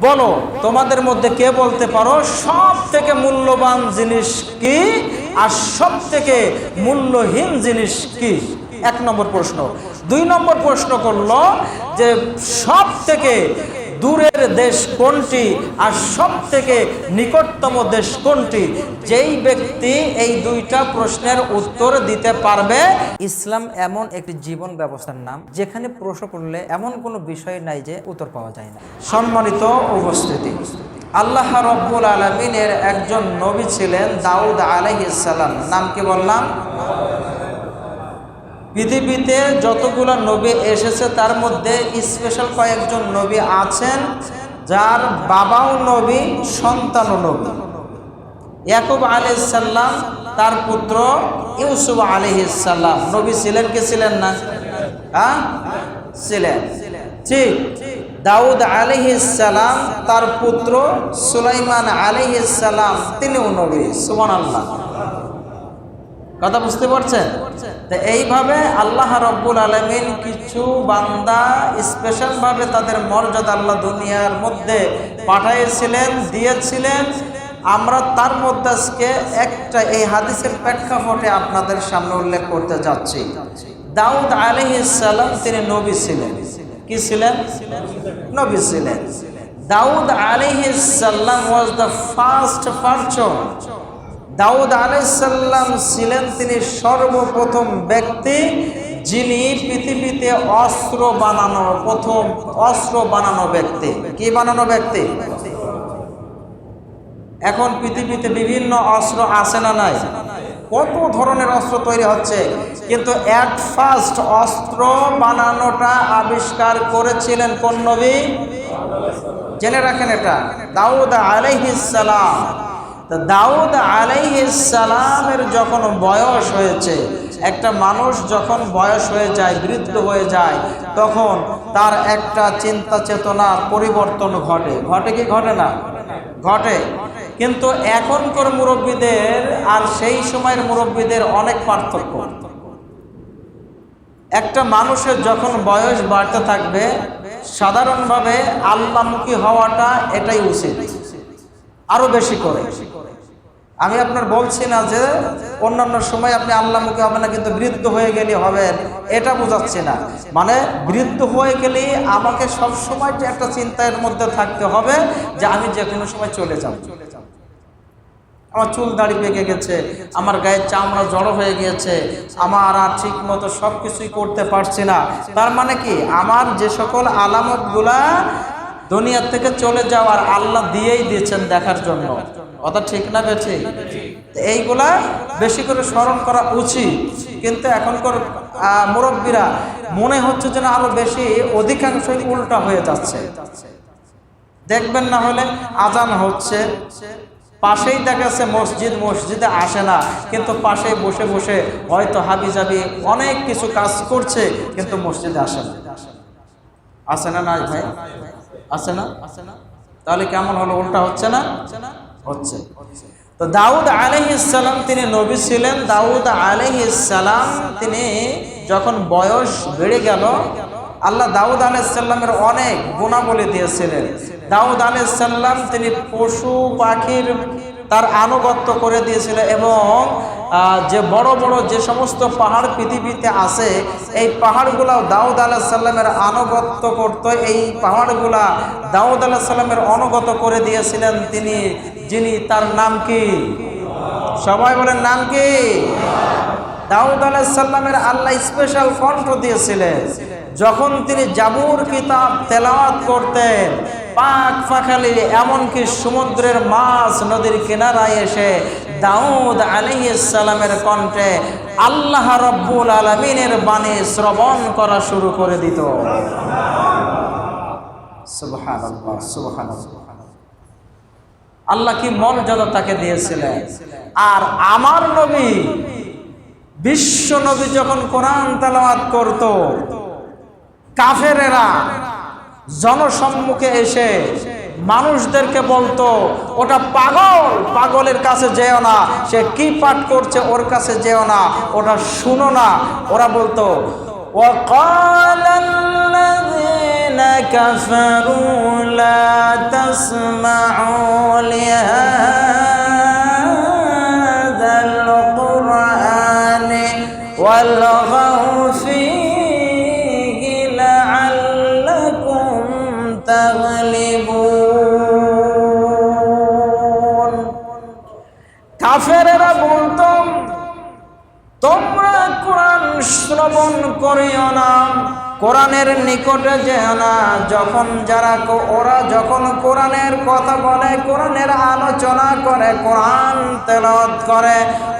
বলো, তোমাদের মধ্যে কে বলতে পারো সব থেকে মূল্যবান জিনিস কি আর সব থেকে মূল্যহীন জিনিস কি? এক নম্বর প্রশ্ন। দুই নম্বর প্রশ্ন করল যে সব থেকে দূরের দেশ কোনটি আর সব থেকে নিকটতম দেশ কোনটি? যেই ব্যক্তি এই দুইটা প্রশ্নের উত্তর দিতে পারবে, ইসলাম এমন একটি জীবন ব্যবস্থার নাম, যেখানে প্রশ্ন করলে এমন কোনো বিষয় নাই যে উত্তর পাওয়া যায় না। সম্মানিত উপস্থিতি, আল্লাহ রব্বুল আলমিনের একজন নবী ছিলেন দাউদ আলহিসাল্লাম নাম কি বললাম? পৃথিবীতে যতগুলো নবী এসেছে, তার মধ্যে স্পেশাল কয়েকজন নবী আছেন, যার বাবাও নবী, সন্তানও নবী। ইয়াকুব আলাইসাল্লাম তার পুত্র ইউসুফ আলহিসাল্লাম নবী ছিলেন কি ছিলেন না? হ্যাঁ? ছিলেন। ঠিক। দাউদ আলহিসাল্লাম তার পুত্র সুলাইমান আলহিসাল্লাম তিনিও নবী। সুমান আল্লাহ কথা বুঝতে পারছেন? তো এইভাবে আল্লাহ রব্বুল আলমিন কিছু বান্দা স্পেশালভাবে তাদের মর্যাদা আল্লাহ দুনিয়ার মধ্যে পাঠাইছিলেন দিয়েছিলেন। আমরা তার মধ্যে আজকে একটা এই হাদিসের প্রেক্ষাপটে আপনাদের সামনে উল্লেখ করতে যাচ্ছি। দাউদ আলহিসাল্লাম তিনি নবী ছিলেন। কি ছিলেন? নবী ছিলেন। দাউদ আলহিসাল্লাম ওয়াজ দ্য ফার্স্ট পারচন দাউদ আলাইসাল্লাম ছিলেন তিনি সর্বপ্রথম ব্যক্তি যিনি পৃথিবীতে অস্ত্র বানানো, প্রথম অস্ত্র বানানো ব্যক্তি। কি বানানো ব্যক্তি? এখন পৃথিবীতে বিভিন্ন অস্ত্র আসে না নাই? কত ধরনের অস্ত্র তৈরি হচ্ছে? কিন্তু অ্যাট ফার্স্ট অস্ত্র বানানোটা আবিষ্কার করেছিলেন কোন নবী? জেনে রাখেন এটা। দাউদ আলাইহিসালাম তা দাউদ আলাইহিসালামের যখন বয়স হয়েছে, একটা মানুষ যখন বয়স হয়ে যায়, বৃদ্ধ হয়ে যায়, তখন তার একটা চিন্তা চেতনার পরিবর্তন ঘটে। ঘটে কি ঘটে না? ঘটে। কিন্তু এখনকার মুরব্বীদের আর সেই সময়ের মুরব্বীদের অনেক পার্থক্য। একটা মানুষের যখন বয়স বাড়তে থাকবে, সাধারণভাবে আল্লামুখী হওয়াটা এটাই উচিত। আরও বেশি করে। আমি আপনার বলছি না যে অন্যান্য সময় আপনি আল্লাহমুখী হবে না কিন্তু বৃদ্ধ হয়ে গেলে হবেন এটা বোঝাচ্ছি না। মানে বৃদ্ধ হয়ে গেলে আমাকে সব সময় একটা চিন্তার মধ্যে থাকতে হবে যে আমি যে কোনো সময় চলে যাব। আমার চুল দাড়ি পেকে গেছে, আমার গায়ের চামড়া জড়ো হয়ে গিয়েছে, আমার আর ঠিক মতো সব কিছুই করতে পারছি না। তার মানে কি? আমার যে সকল আলামতগুলা দুনিয়ার থেকে চলে যাওয়ার আল্লাহ দিয়েই দিয়েছেন দেখার জন্য। কথা ঠিক না বেছে এইগুলা বেশি করে স্মরণ করা উচিত। কিন্তু এখনকার মুরব্বীরা মনে হচ্ছে যেন আরও বেশি অধিকাংশই উল্টা হয়ে যাচ্ছে। দেখবেন না হলে আজান হচ্ছে। পাশেই দেখাচ্ছে মসজিদ, মসজিদে আসে না। কিন্তু পাশে বসে বসে হয়তো হাবি জাবি অনেক কিছু কাজ করছে, কিন্তু মসজিদে আসে না। আসে না নাই ভাই? আছে না? আছে না তাহলে কেমন হলো? উল্টা হচ্ছে না? হচ্ছে। না হচ্ছে তো দাউদ আলহিসাল্লাম তিনি নবী ছিলেন। দাউদ আলহিসাল্লাম তিনি যখন বয়স বেড়ে গেল, আল্লাহ দাউদ আলাইসাল্লামের অনেক গুণাবলী দিয়েছিলেন। দাউদ আলাইসাল্লাম তিনি পশু পাখির তার আনুগত্য করে দিয়েছিল এবং যে বড় বড় যে সমস্ত পাহাড় পৃথিবীতে আছে, এই পাহাড়গুলা দাউদ আলাহ সাল্লামের আনুগত্য করত, এই পাহাড়গুলা দাউদ আলাহ সাল্লামের অনুগত করে দিয়েছিলেন তিনি, যিনি তার নাম কি? সবাই বলেন নাম কি? দাউদ আলাহ সাল্লামের আল্লাহ স্পেশাল কণ্ঠ দিয়েছিলেন। যখন তিনি জাবুর কিতাব তেলাওয়াত করতেন পাক ফাঁকালি এমনকি সমুদ্রের মাছ নদীর কিনারায় এসে দাউদ আলিসালামের কণ্ঠে আল্লাহ রব্বুল আলমিনের বাণী শ্রবণ করা শুরু করে দিত। আল্লাহ কি মর্যাদা তাকে দিয়েছিলেন? আর আমার নবী, বিশ্ব নবী যখন কোরআন তালাওয়াত করত, কাফেরেরা জনসম্মুখে এসে মানুষদেরকে বলতো ওটা পাগল পাগলের কাছে যেও না সে কি পাঠ করছে ওর কাছে যেও না ওটা শুনো না ওরা বলতো وقال الذين الذين كفروا لا تسمعوا لهذا القرآن والغوا শ্রবণ করিও না। কোরআনের নিকটে যেও না। যখন যারা ওরা যখন কোরআনের কথা বলে, কোরআনের আলোচনা করে, কোরআন তেলত করে,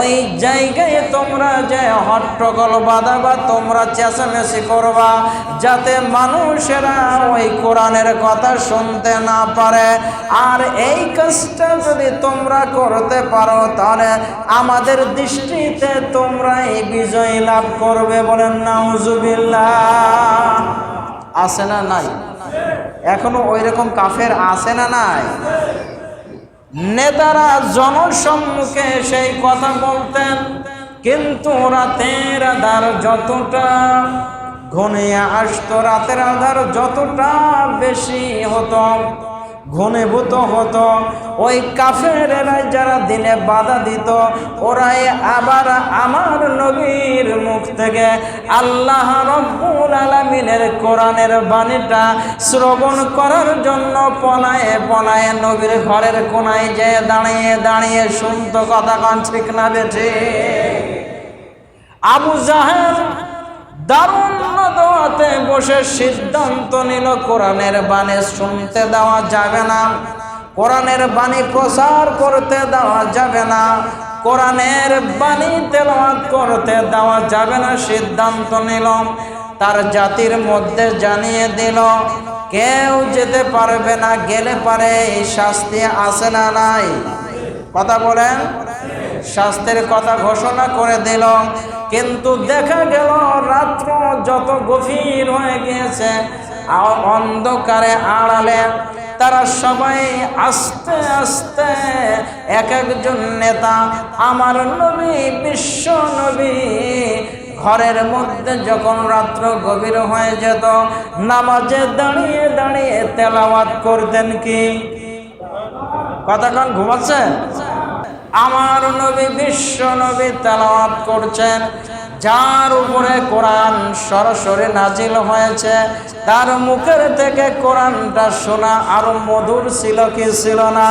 ওই জায়গায় তোমরা যে হট্টগোল বাঁধাবা, তোমরা চেঁচামেচি করবা, যাতে মানুষেরা ওই কোরআনের কথা শুনতে না পারে। আর এই কাজটা যদি তোমরা করতে পারো, তাহলে আমাদের দৃষ্টিতে তোমরা এই বিজয় লাভ করবে বলেন নাউজুবিল্লাহ। আছে না নাই? এখনও ওই রকম কাফের আছে না নাই? নেতারা জনসম্মুখে সেই কথা বলতেন, কিন্তু রাতের আধার যতটা ঘনিয়ে আসতো, রাতের আধার যতটা বেশি হতো ঘনীভূত হতো। ওই কাফেরেরা যারা দিনে বাধা দিত, ওরাই আবার আমার নবীর মুখ থেকে আল্লাহ রব্বুল আলমিনের কোরআনের বাণীটা শ্রবণ করার জন্য পলায়ে পলায়ে নবীর ঘরের কোনায় যেয়ে দাঁড়িয়ে দাঁড়িয়ে শুনত কথা কান, ঠিক না বেঠে আবু জাহেদ দারুণ দোয়াতে বসে সিদ্ধান্ত নিল, কোরআনের বাণী শুনতে দেওয়া যাবে না। কোরআনের বাণী প্রচার করতে দেওয়া যাবে না। কোরআনের বাণী তেলাওয়াত করতে দেওয়া যাবে না, সিদ্ধান্ত নিল। তার জাতির মধ্যে জানিয়ে দিল, কেউ যেতে পারবে না, গেলে পারে, এই শাস্তি আছে না নাই? কথা বলেন। শাস্তির কথা ঘোষণা করে দিল। কিন্তু দেখা গেল রাত্র যত গভীর হয়ে গিয়েছে অন্ধকারে আড়ালে তারা সবাই আস্তে আস্তে এক একজন নেতা, আমার নবী, বিশ্ব নবী, ঘরের মধ্যে যখন রাত্র গভীর হয়ে যেত, নামাজে দাঁড়িয়ে দাঁড়িয়ে তেলাওয়াত করতেন কি? কতক্ষণ ঘুমাচ্ছেন আমার নবী বিশ্ব নবী তেলাওয়াত করছেন, যার উপরে কোরআন সরাসরি নাজিল হয়েছে, তার মুখের থেকে কোরআনটা শোনা আরও মধুর ছিল কি ছিল না?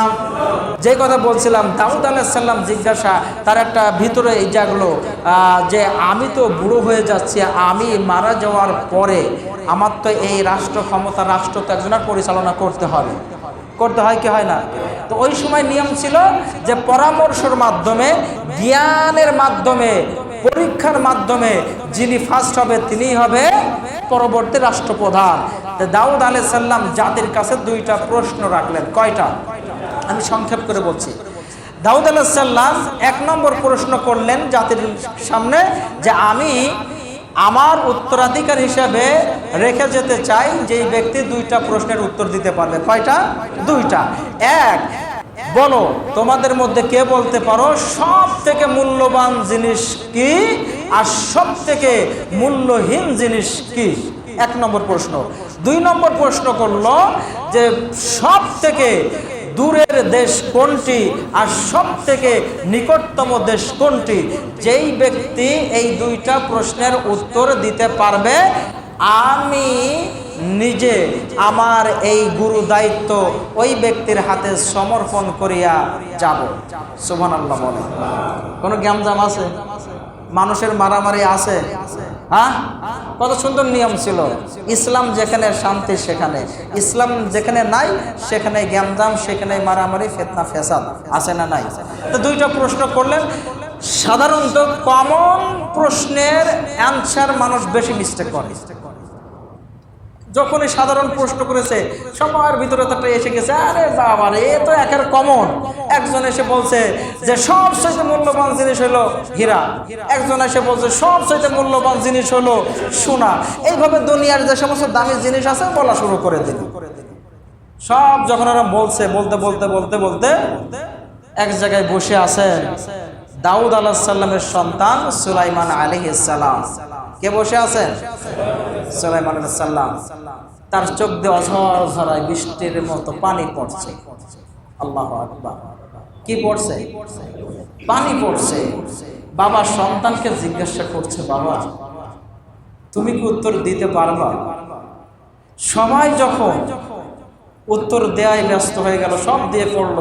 যে কথা বলছিলাম, দাউদ আলাইসাল্লাম জিজ্ঞাসা, তার একটা ভিতরে এই জাগলো যে আমি তো বুড়ো হয়ে যাচ্ছি, আমি মারা যাওয়ার পরে আমার তো এই রাষ্ট্র ক্ষমতা, রাষ্ট্র তো একজনের পরিচালনা করতে হবে। করতে হয়, কি হয় না? তো ওই সময় নিয়ম ছিল যে পরামর্শের মাধ্যমে, জ্ঞানের মাধ্যমে, পরীক্ষার মাধ্যমে যিনি ফার্স্ট হবে, তিনিই হবে পরবর্তী রাষ্ট্রপ্রধান। দাউদ আলাই সাল্লাম জাতির কাছে দুইটা প্রশ্ন রাখলেন। কয়টা? আমি সংক্ষেপ করে বলছি। দাউদ আলাহ সাল্লাম এক নম্বর প্রশ্ন করলেন জাতির সামনে যে আমি আমার উত্তরাধিকার হিসাবে রেখে যেতে চাই যেই ব্যক্তি দুইটা প্রশ্নের উত্তর দিতে পারবে। কয়টা? দুইটা। এক, বলো, তোমাদের মধ্যে কে বলতে পারো সব থেকে মূল্যবান জিনিস কি আর সব থেকে মূল্যহীন জিনিস কি? এক নম্বর প্রশ্ন। দুই নম্বর প্রশ্ন করল যে সব থেকে দূরের দেশ কোনটি আর সব থেকে নিকটতম দেশ কোনটি? যেই ব্যক্তি এই দুইটা প্রশ্নের উত্তর দিতে পারবে, আমি নিজে আমার এই গুরু দায়িত্ব ওই ব্যক্তির হাতে সমর্পণ করিয়া যাব। সুবহান আল্লাহ বলে। কোনো জ্ঞানজাম আছে? মানুষের মারামারি আছে? হ্যাঁ? কত সুন্দর নিয়ম ছিল। ইসলাম যেখানে শান্তি, সেখানে। ইসলাম যেখানে নাই, সেখানে জ্ঞানদাম সেখানে মারামারি, ফেতনা, ফেসাদ। আছে না নাই? তো দুইটা প্রশ্ন করলেন। সাধারণত কমন প্রশ্নের অ্যান্সার মানুষ বেশি মিস্টেক করে। যখনই সাধারণ প্রশ্ন করেছে, সবার ভিতরে তো একটা এসে গেছে, আরে বাবা রে তো একের কমন একজন এসে বলছে যে সব চাইতে মূল্যবান জিনিস হলো হীরা। একজন এসে বলছে সব চাইতে মূল্যবান জিনিস হলো সোনা। এইভাবে দুনিয়ার যে সমস্ত দামি জিনিস আছে, বলা শুরু করে দিল। সব যখন ওরা বলছে, বলতে বলতে বলতে বলতে, এক জায়গায় বসে আছেন দাউদ আলাহ সাল্লামের সন্তান সুলাইমান আলী সালাম। কে বসে আছেন? সুলাইমান সাল্লাম তার চোখ দিয়ে অঝর ঝরায় বৃষ্টির মতো পানি পড়ছে। আল্লাহ আকবার। কি পড়ছে? পানি পড়ছে। বাবা সন্তানকে জিজ্ঞাসা করছে, বাবা, তুমি কি উত্তর দিতে পারবা? সবাই যখন উত্তর দেয়ায় ব্যস্ত হয়ে গেল, সব দিয়ে পড়ল,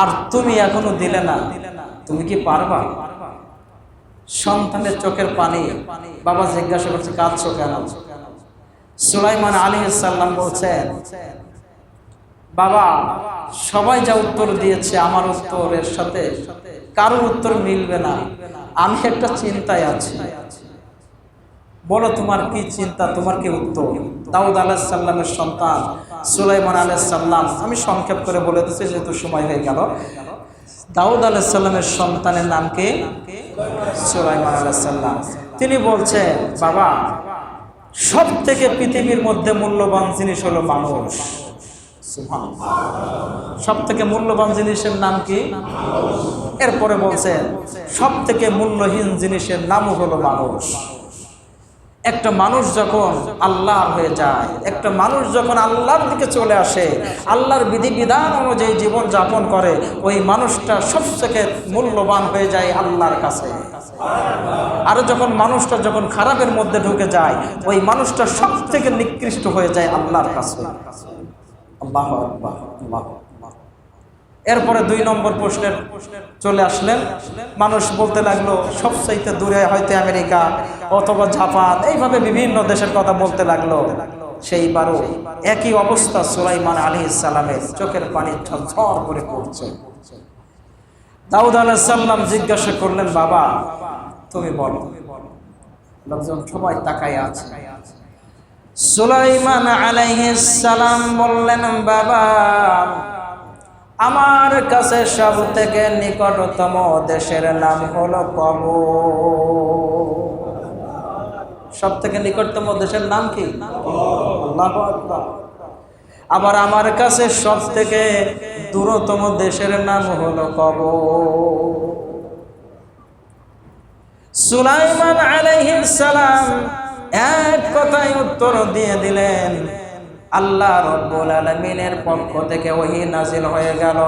আর তুমি এখনও দিলে না, তুমি কি পারবা? সন্তানের চোখের পানি। বাবা জিজ্ঞাসা করছে, কাঁদছো কেন? সুলাইমান আলী সাল্লাম বলছেন, বাবা, সবাই যা উত্তর দিয়েছে আমার উত্তরের সাথে কারোর উত্তর মিলবে না। আমি একটা চিন্তায় আছি। বলো, তোমার কি চিন্তা? তোমার কি উত্তর? দাউদ আলাহিসাল্লামের সন্তান সুলাইমান আলাইসাল্লাম আমি সংক্ষেপ করে বলে দিচ্ছি, যেহেতু সময় হয়ে গেল। দাউদ আলাইসাল্লামের সন্তানের নাম কি? সুলাইমান আলাইসাল্লাম তিনি বলছেন, বাবা সব থেকে পৃথিবীর মধ্যে মূল্যবান জিনিস হলো মানুষ। সব থেকে মূল্যবান জিনিসের নাম কি? এরপরে বলছেন সব থেকে মূল্যহীন জিনিসের নামও হলো মানুষ। একটা মানুষ যখন আল্লাহ হয়ে যায়, একটা মানুষ যখন আল্লাহর দিকে চলে আসে, আল্লাহর বিধিবিধান অনুযায়ী জীবন যাপন করে, ওই মানুষটা সবথেকে মূল্যবান হয়ে যায় আল্লাহর কাছে আরও যখন মানুষটা যখন খারাপের মধ্যে ঢুকে যায়, ওই মানুষটা সব থেকে নিকৃষ্ট হয়ে যায় আল্লাহর কাছে আল্লাহ আল্লাহ আকবার। এরপরে দুই নম্বর প্রশ্নের চলে আসলেন। মানুষ বলতে লাগল, সবচাইতে দূরে হয়তো আমেরিকা অথবা জাপান। এইভাবে বিভিন্ন দেশের কথা বলতে লাগল। সেইবারও একই অবস্থা সুলাইমান আলী ইসালামের চোখের পানি ঝরঝর করে পড়ছে। দাউদ আলাহিসাল্লাম জিজ্ঞাসা করলেন, বাবা, তুমি বলো। লোকজন সবাই তাকায় আছে। সুলাইমান আলাইহিস সালাম বললেন, বাবা আমার কাছে সব থেকে নিকটতম দেশের নাম হলো কব সব থেকে নিকটতম দেশের নাম কি? আবার আমার কাছে সব থেকে দূরতম দেশের নাম হলো কব সুলাইমান আলাইহিস সালাম এক কথায় উত্তর দিয়ে দিলেন আল্লাহ রব্বুল আলমিনের পক্ষ থেকে ওহি নাজিল হয়ে গেল।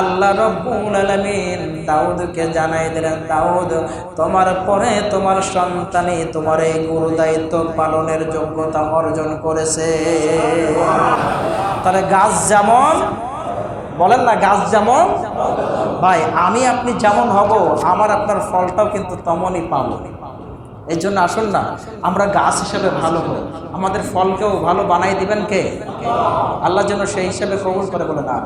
আল্লাহ রব্বুল আলমিন দাউদকে জানাই দিলেন, দাউদ, তোমার পরে তোমার সন্তানই তোমার এই গুরু দায়িত্ব পালনের যোগ্যতা অর্জন করেছে। তাহলে গাছ যেমন, বলেন না গাছ যেমন, ভাই, আমি আপনি যেমন হব, আমার আপনার ফলটাও কিন্তু তেমনই পাবো। এই জন্য আসুন না, আমরা গাছ হিসেবে ভালো হই। আমাদের ফলকেও ভালো বানাই দিবেন কে? আল্লাহ যেন সেই হিসেবে কবুল করে বলে না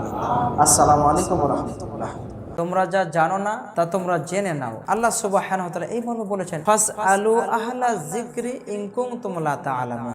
আসসালামু আলাইকুম রহমতুল্লাহ। তোমরা যা জানো না, তা তোমরা জেনে নাও। আল্লাহ সুবাহ এই এইভাবে বলেছেন ফাস আলু আহলা জিক্রি ইনকুম তোমলা তা